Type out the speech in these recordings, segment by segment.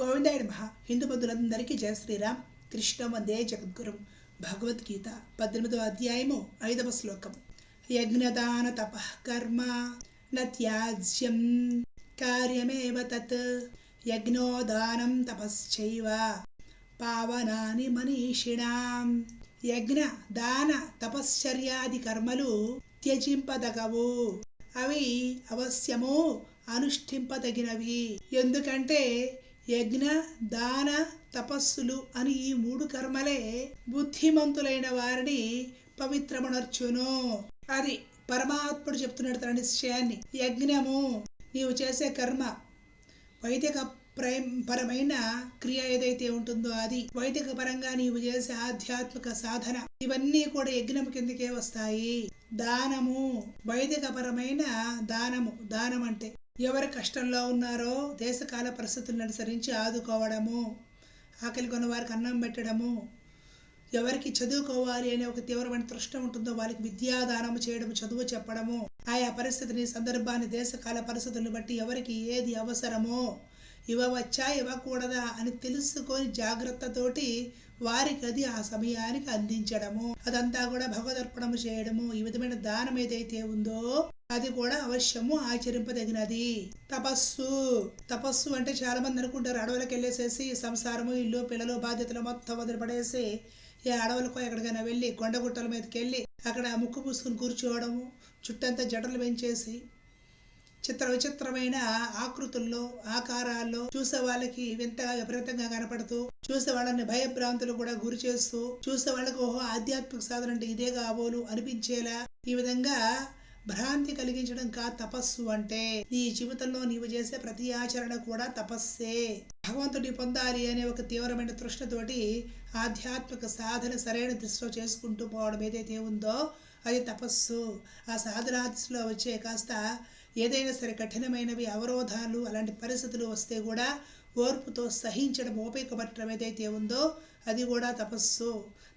గోవిందాయుడు మహా హిందూ బంధువులందరికీ జయ శ్రీరామ్. కృష్ణ వందే జగద్గురు. భగవద్గీత పద్దెనిమిదవ అధ్యాయము ఐదవ శ్లోకం. యజ్ఞదాన తప కర్మ నత్యాజ్యం కార్యమేవ తత్. యజ్ఞోదానం తపశ్చైవ పావనాని మనీషిణాం. యజ్ఞ దాన తపశ్చర్యాది కర్మలు త్యజింపదగవు. అవి అవశ్యము అనుష్ఠింపదగినవి. ఎందుకంటే యజ్ఞ దాన తపస్సులు అని ఈ మూడు కర్మలే బుద్ధిమంతులైన వారిని పవిత్రమనర్చును. అది పరమాత్ముడు చెప్తున్నాడు తన నిశ్చయాన్ని. యజ్ఞము నీవు చేసే కర్మ వైదిక పరమైన క్రియ ఏదైతే ఉంటుందో అది వైదిక పరంగా నీవు చేసే ఆధ్యాత్మిక సాధన. ఇవన్నీ కూడా యజ్ఞం కిందకే వస్తాయి. దానము వైదిక పరమైన దానము. దానం అంటే ఎవరు కష్టంలో ఉన్నారో దేశకాల పరిస్థితులను అనుసరించి ఆదుకోవడము ఆకలి కొన్న వారికి అన్నం పెట్టడము ఎవరికి చదువుకోవాలి అనే ఒక తీవ్రమైన తృష్ణ ఉంటుందో వాళ్ళకి విద్యాదానం చేయడము చదువు చెప్పడము ఆయా పరిస్థితిని సందర్భాన్ని దేశకాల పరిస్థితులను బట్టి ఎవరికి ఏది అవసరమో ఇవ్వవచ్చా ఇవ్వకూడదా అని తెలుసుకొని జాగ్రత్తతోటి వారికి అది ఆ సమయానికి అందించడము. అదంతా కూడా భగవదర్పణము చేయడము. ఈ విధమైన దానం ఏదైతే ఉందో అది కూడా అవశ్యము ఆచరింపదగినది. తపస్సు. తపస్సు అంటే చాలా మంది అనుకుంటారు అడవులకు వెళ్ళేసేసి సంసారము ఇల్లు పిల్లలు బాధ్యతలు మొత్తం వదిలిపడేసి ఏ అడవులకు ఎక్కడికైనా వెళ్ళి కొండగుట్టల మీదకి వెళ్ళి అక్కడ ముక్కు పూసుకుని కూర్చోవడము చుట్టంతా జడలు పెంచేసి చిత్ర విచిత్రమైన ఆకృతుల్లో ఆకారాల్లో చూసే వాళ్ళకి వింతగా విపరీతంగా కనపడుతూ చూసే వాళ్ళని భయభ్రాంతులు కూడా గురి చేస్తూ చూసే వాళ్ళకు ఓహో ఆధ్యాత్మిక సాధన అంటే ఇదే కాబోలు అనిపించేలా ఈ విధంగా భ్రాంతి కలిగించడం కా తపస్సు అంటే నీ జీవితంలో నీవు చేసే ప్రతి ఆచరణ కూడా తపస్సే. భగవంతుడి పొందాలి అనే ఒక తీవ్రమైన తృష్ణతోటి ఆధ్యాత్మిక సాధన సరైన దిశలో చేసుకుంటూ పోవడం ఏదైతే ఉందో అది తపస్సు. ఆ సాధనా దిశలో వచ్చే కాస్త ఏదైనా సరే కఠినమైనవి అవరోధాలు అలాంటి పరిస్థితులు వస్తే కూడా ఓర్పుతో సహించడం ఓపికపట్టడం ఏదైతే ఉందో అది కూడా తపస్సు.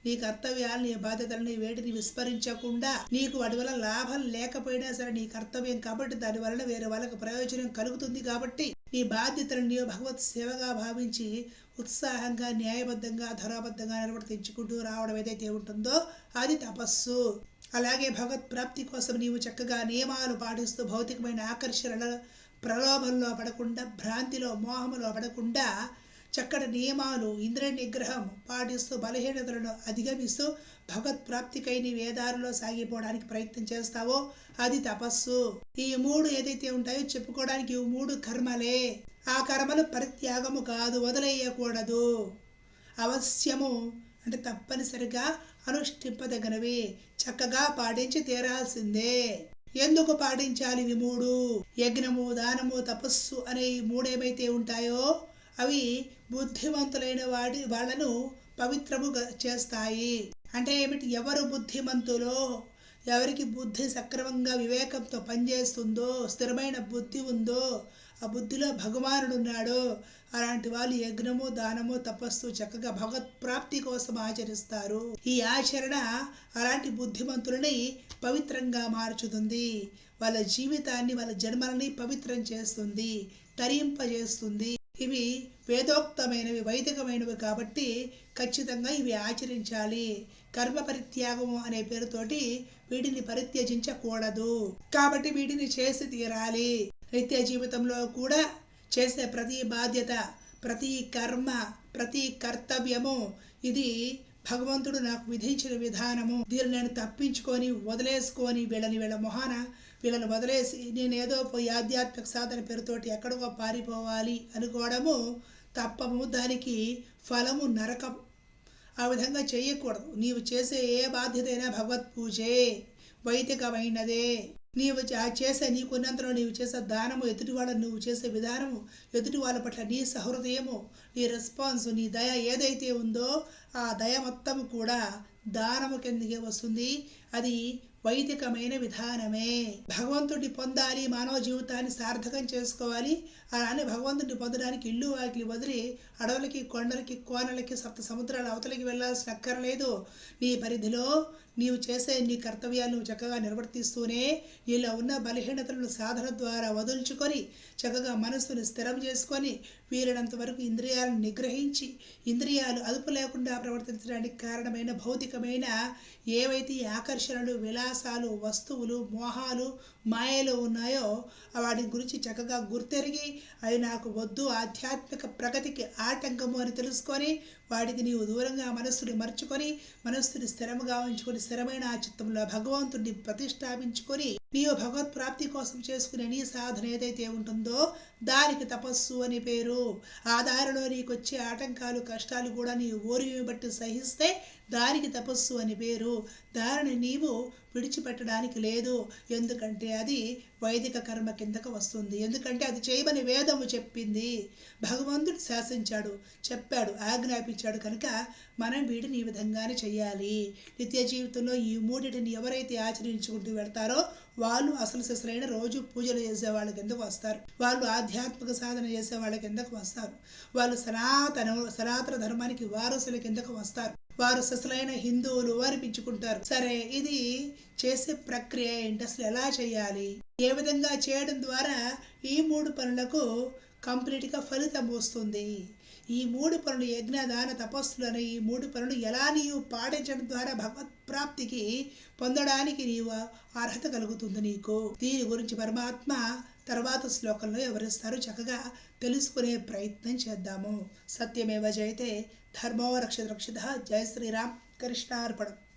నీ కర్తవ్యాలు నీ బాధ్యతలని వేటిని విస్మరించకుండా నీకు వాటి వల్ల లాభం లేకపోయినా సరే నీ కర్తవ్యం కాబట్టి దాని వలన వేరే వాళ్ళకి ప్రయోజనం కలుగుతుంది కాబట్టి నీ బాధ్యతలను నీవు భగవత్ సేవగా భావించి ఉత్సాహంగా న్యాయబద్ధంగా ధరాబద్ధంగా నిర్వర్తించుకుంటూ రావడం ఏదైతే ఉంటుందో అది తపస్సు. అలాగే భగవత్ ప్రాప్తి కోసం నీవు చక్కగా నియమాలు పాటిస్తూ భౌతికమైన ఆకర్షణల ప్రలోభంలో పడకుండా భ్రాంతిలో మోహములో పడకుండా చక్కటి నియమాలు ఇంద్ర నిగ్రహం పాటిస్తూ బలహీనతలను అధిగమిస్తూ భగవత్ ప్రాప్తికై నీ వేదారులో సాగిపోవడానికి ప్రయత్నం చేస్తావో అది తపస్సు. ఈ మూడు ఏదైతే ఉంటాయో చెప్పుకోవడానికి ఈ మూడు కర్మలే. ఆ కర్మలు పరిత్యాగము కాదు వదిలేయకూడదు. అవశ్యము అంటే తప్పనిసరిగా అనుష్ఠింపదగినవి. చక్కగా పాటించి తీరాల్సిందే. ఎందుకు పాటించాలి ఇవి మూడు? యజ్ఞము దానము తపస్సు అనే ఈ మూడేమైతే ఉంటాయో అవి బుద్ధిమంతులైన వాడి వాళ్ళను పవిత్రము చేస్తాయి. అంటే ఏమిటి? ఎవరు బుద్ధిమంతులో? ఎవరికి బుద్ధి సక్రమంగా వివేకంతో పనిచేస్తుందో స్థిరమైన బుద్ధి ఉందో ఆ బుద్ధిలో భగవానుడు ఉన్నాడు అలాంటి వాళ్ళు యజ్ఞము దానము తపస్సు చక్కగా భగవత్ ప్రాప్తి కోసం ఆచరిస్తారు. ఈ ఆచరణ అలాంటి బుద్ధిమంతులని పవిత్రంగా మార్చుతుంది. వాళ్ళ జీవితాన్ని వాళ్ళ జన్మలని పవిత్రం చేస్తుంది తరింపజేస్తుంది. ఇవి వేదోక్తమైనవి వైదికమైనవి కాబట్టి ఖచ్చితంగా ఇవి ఆచరించాలి. కర్మ పరిత్యాగము అనే పేరుతోటి వీటిని పరిత్యజించకూడదు. కాబట్టి వీటిని చేసి తీరాలి. నిత్య జీవితంలో కూడా చేసే ప్రతి బాధ్యత ప్రతి కర్మ ప్రతి కర్తవ్యము. ఇది భగవంతుడు నాకు విధించిన విధానము. దీన్ని నేను తప్పించుకొని వదిలేసుకొని వీళ్ళని వీళ్ళ మొహాన వీళ్ళని వదిలేసి నేనేదో పోయి ఆధ్యాత్మిక సాధన పేరుతోటి ఎక్కడికో పారిపోవాలి అనుకోవడము తప్పము. దానికి ఫలము నరకం ఆ విధంగా చేయకూడదు. నీవు చేసే ఏ బాధ్యత అయినా భగవత్ పూజే వైదికమైనదే. నీవు చేసే నీకున్నంతలో నీవు చేసే దానము ఎదుటి వాళ్ళ నువ్వు చేసే విధానము ఎదుటి వాళ్ళ పట్ల నీ సహృదయము నీ రెస్పాన్స్ నీ దయ ఏదైతే ఉందో ఆ దయ మొత్తం కూడా దానము కిందకే వస్తుంది. అది వైదికమైన విధానమే. భగవంతుడిని పొందాలి మానవ జీవితాన్ని సార్థకం చేసుకోవాలి అలానే భగవంతుడిని పొందడానికి ఇల్లు వాకిలి వదిలి అడవులకి కొండలకి కోనలకి సప్త సముద్రాల అవతలకి వెళ్ళాల్సిన అక్కర్లేదు నీ పరిధిలో నీవు చేసే నీ కర్తవ్యాలు నువ్వు చక్కగా నిర్వర్తిస్తూనే నీలో ఉన్న బలహీనతలను సాధన ద్వారా వదుల్చుకొని చక్కగా మనస్సును స్థిరం చేసుకొని వీలైనంత వరకు ఇంద్రియాలను నిగ్రహించి ఇంద్రియాలు అదుపు లేకుండా ప్రవర్తించడానికి కారణమైన భౌతికమైన ఏవైతే ఈ ఆకర్షణలు విలాసాలు వస్తువులు మోహాలు మాయలు ఉన్నాయో వాటి గురించి చక్కగా గుర్తెరిగి అవి నాకు వద్దు ఆధ్యాత్మిక ప్రగతికి ఆటంకము అని తెలుసుకొని వాటికి నీవు దూరంగా మనస్సుని మర్చుకొని మనస్సుని స్థిరముగా ఉంచుకొని స్థిరమైన ఆ చిత్తంలో భగవంతుడిని ప్రతిష్టాపించుకొని నీవు భగవత్ ప్రాప్తి కోసం చేసుకునే నీ సాధన ఏదైతే ఉంటుందో దానికి తపస్సు అని పేరు. ఆ దారిలో నీకు వచ్చే ఆటంకాలు కష్టాలు కూడా నీ ఓరిమి బట్టి సహిస్తే దానికి తపస్సు అని పేరు. దారిని నీవు విడిచిపెట్టడానికి లేదు. ఎందుకంటే అది వైదిక కర్మ కిందకు వస్తుంది. ఎందుకంటే అది చేయమని వేదము చెప్పింది. భగవంతుడు శాసించాడు చెప్పాడు ఆజ్ఞాపించాడు కనుక మనం వీటిని ఈ విధంగానే చేయాలి. నిత్య జీవితంలో ఈ మూడిటిని ఎవరైతే ఆచరించుకుంటూ వెళ్తారో వాళ్ళు అసలు సిసలైన రోజు పూజలు చేసే వాళ్ళ కిందకు వస్తారు. వాళ్ళు ఆధ్యాత్మిక సాధన చేసే వాళ్ళ కిందకు వస్తారు. వాళ్ళు సనాతన సనాతన ధర్మానికి వారసుల కిందకు వస్తారు. వారు ససలైన హిందువులు అనిపించుకుంటారు సరే ఇది చేసే ప్రక్రియ ఏంటి? అసలు ఎలా చేయాలి? ఏ విధంగా చేయడం ద్వారా ఈ మూడు పనులకు కంప్లీట్గా ఫలితం వస్తుంది? ఈ మూడు పనులు యజ్ఞదాన తపస్సులు ఈ మూడు పనులు ఎలా నీవు పాటించడం ద్వారా భగవత్ ప్రాప్తికి పొందడానికి నీవు అర్హత కలుగుతుంది నీకు? దీని గురించి పరమాత్మ తర్వాత శ్లోకంలో వివరిస్తారు. చక్కగా తెలుసుకునే ప్రయత్నం చేద్దాము. సత్యమేవ జైతే धर्मो रक्षित रक्षित जय श्री राम कृष्णार्पणम्।